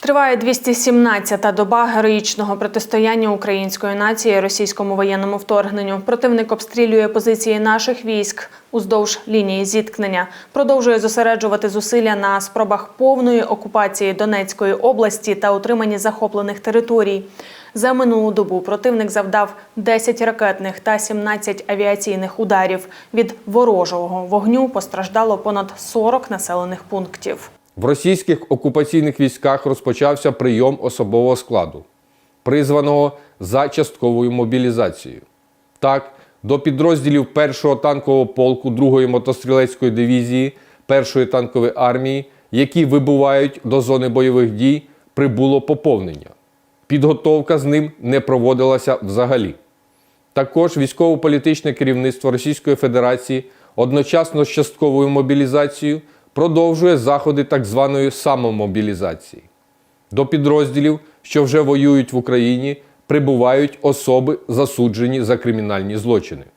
Триває 217-та доба героїчного протистояння української нації російському воєнному вторгненню. Противник обстрілює позиції наших військ уздовж лінії зіткнення. Продовжує зосереджувати зусилля на спробах повної окупації Донецької області та утриманні захоплених територій. За минулу добу противник завдав 10 ракетних та 17 авіаційних ударів. Від ворожого вогню постраждало понад 40 населених пунктів. В російських окупаційних військах розпочався прийом особового складу, призваного за частковою мобілізацією. Так, до підрозділів 1-го танкового полку 2-ї мотострілецької дивізії 1-ї танкової армії, які вибувають до зони бойових дій, прибуло поповнення. Підготовка з ним не проводилася взагалі. Також військово-політичне керівництво Російської Федерації одночасно з частковою мобілізацією продовжує заходи так званої самомобілізації. До підрозділів, що вже воюють в Україні, прибувають особи, засуджені за кримінальні злочини.